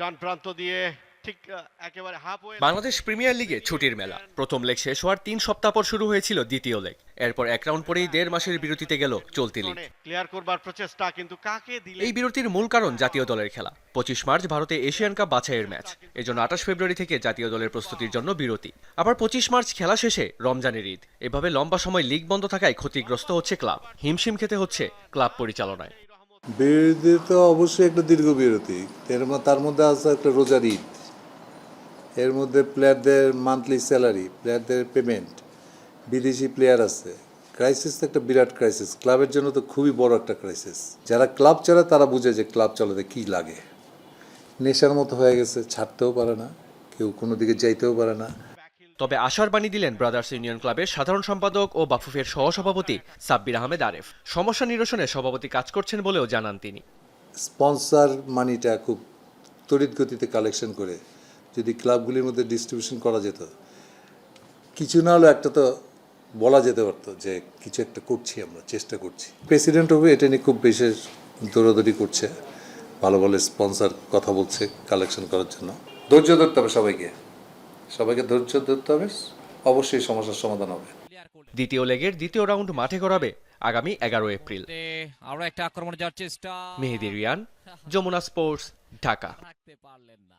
ডান প্রান্ত দিয়ে ঠিক একেবারে হাফ বাংলাদেশ প্রিমিয়ার লিগে ছুটির মেলা। প্রথম লেগ শেষ হওয়ার তিন সপ্তাহ পর শুরু হয়েছিল দ্বিতীয় লেগ এরপর এক রাউন্ড পরেই দেড় মাসের বিরতিতে গেল চলতি লিগ। ক্লিয়ার করবার প্রচেষ্টা কিন্তু কাকে দিলে এই বিরতির মূল কারণ জাতীয় দলের খেলা। পঁচিশ মার্চ ভারতে এশিয়ান কাপ বাছাইয়ের ম্যাচ। এজন্য আঠাশ ফেব্রুয়ারি থেকে জাতীয় দলের প্রস্তুতির জন্য বিরতি। আবার পঁচিশ মার্চ খেলা শেষে রমজানের ঈদ। এভাবে লম্বা সময় লিগ বন্ধ থাকায় ক্ষতিগ্রস্ত হচ্ছে ক্লাব। হিমশিম খেতে হচ্ছে ক্লাব পরিচালনায়। বিরতি তো অবশ্যই একটা দীর্ঘ বিরতি। এর তার মধ্যে আছে একটা রোজার ঈদ। এর মধ্যে প্লেয়ারদের মান্থলি স্যালারি, প্লেয়ারদের পেমেন্ট, বিদেশি প্লেয়ার আছে। ক্রাইসিস তো একটা বিরাট ক্রাইসিস। ক্লাবের জন্য তো খুবই বড় একটা ক্রাইসিস। যারা ক্লাব চালায় তারা বুঝে যে ক্লাব চালাতে কী লাগে। নেশার মতো হয়ে গেছে, ছাড়তেও পারে না, কেউ কোনো দিকে যাইতেও পারে না। তবে আশার বাণী দিলেন ব্রাদার্স ইউনিয়ন ক্লাবের সাধারণ সম্পাদক ও বাফুফের সহসভাপতি সাব্বির আহমেদ আরেফ। সমস্যা নিরসনে সভাপতি কাজ করছেন বলেও জানান তিনি। স্পন্সর মানিটা খুব তড়িৎ গতিতে কালেকশন করে যদি ক্লাবগুলির মধ্যে ডিস্ট্রিবিউশন করা যেত। কিছু না হলেও একটা তো বলা যেতে পারতো যে কিছু একটা করছি আমরা, চেষ্টা করছি। প্রেসিডেন্ট হবে এটা নিয়ে খুব বিশেষ দৌড়াদৌড়ি করছে, ভালো ভালো স্পন্সর কথা বলছে কালেকশন করার জন্য। ধৈর্য ধরতে হবে সবাইকে। সবাইকে ধৈর্য ধরতে হবে। অবশ্যই সমস্যার সমাধান হবে। দ্বিতীয় লেগের দ্বিতীয় রাউন্ড মাঠে গড়াবে আগামী এগারো এপ্রিল। আরও একটা আক্রমণ যাওয়ার চেষ্টা। মেহেদি রিয়ান যমুনা স্পোর্টস ঢাকা। রাখতে পারলেন না।